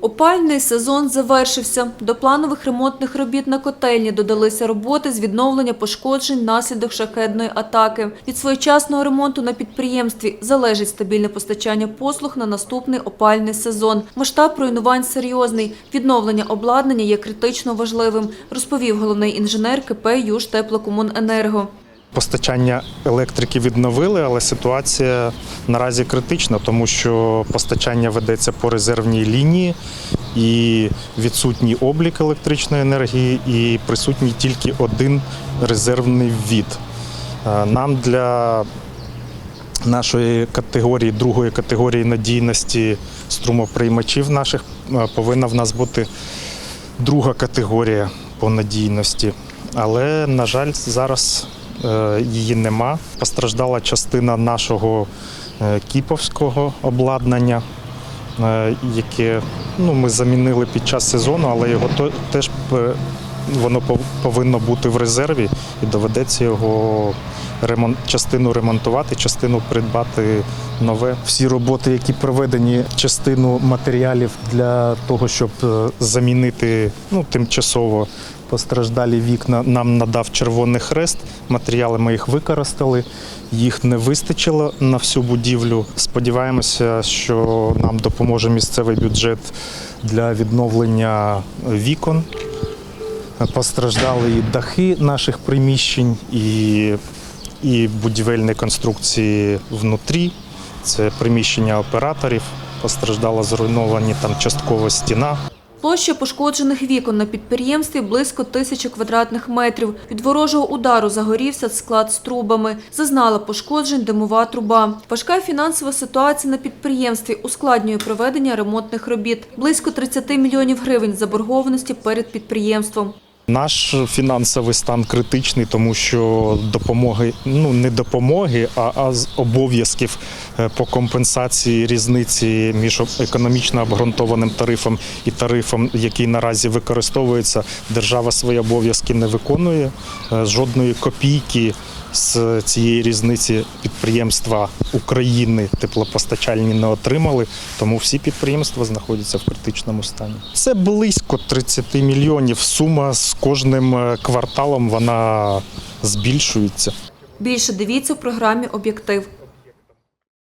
Опальний сезон завершився. До планових ремонтних робіт на котельні додалися роботи з відновлення пошкоджень внаслідок шахедної атаки. Від своєчасного ремонту на підприємстві залежить стабільне постачання послуг на наступний опальний сезон. Масштаб руйнувань серйозний. Відновлення обладнання є критично важливим, розповів головний інженер КП «Южтеплокомуненерго». Постачання електрики відновили, але ситуація наразі критична, тому що постачання ведеться по резервній лінії і відсутній облік електричної енергії, і присутній тільки один резервний ввід. Е, Нам для нашої категорії, другої категорії надійності струмоприймачів наших е, повинна в нас бути друга категорія по надійності. Але, на жаль, зараз її нема. Постраждала частина нашого е, кіповського обладнання, е, яке ну, ми замінили під час сезону, але його теж е, воно повинно бути в резерві і доведеться його ремонт, частину ремонтувати, частину придбати нове. Всі роботи, які проведені, частину матеріалів для того, щоб е, замінити ну, тимчасово постраждалі вікна, нам надав Червоний Хрест. Матеріали ми їх використали, їх не вистачило на всю будівлю. Сподіваємося, що нам допоможе місцевий бюджет для відновлення вікон. Постраждали і дахи наших приміщень, і, і будівельні конструкції внутрі. Це приміщення операторів. Постраждала зруйновані там частково стіна. Площа пошкоджених вікон на підприємстві близько тисячі квадратних метрів. Від ворожого удару загорівся склад з трубами. Зазнала пошкоджень димова труба. Важка фінансова ситуація на підприємстві ускладнює проведення ремонтних робіт. Близько 30 мільйонів гривень заборгованості перед підприємством. Наш фінансовий стан критичний, тому що допомоги, ну не допомоги, а, а з обов'язків е, по компенсації різниці між економічно обґрунтованим тарифом і тарифом, який наразі використовується, держава свої обов'язки не виконує. Е, Жодної копійки з цієї різниці підприємства України теплопостачальні не отримали, тому всі підприємства знаходяться в критичному стані. Це близько 30 мільйонів. Сума з кожним е, кварталом вона збільшується. Більше дивіться в програмі «Об'єктив».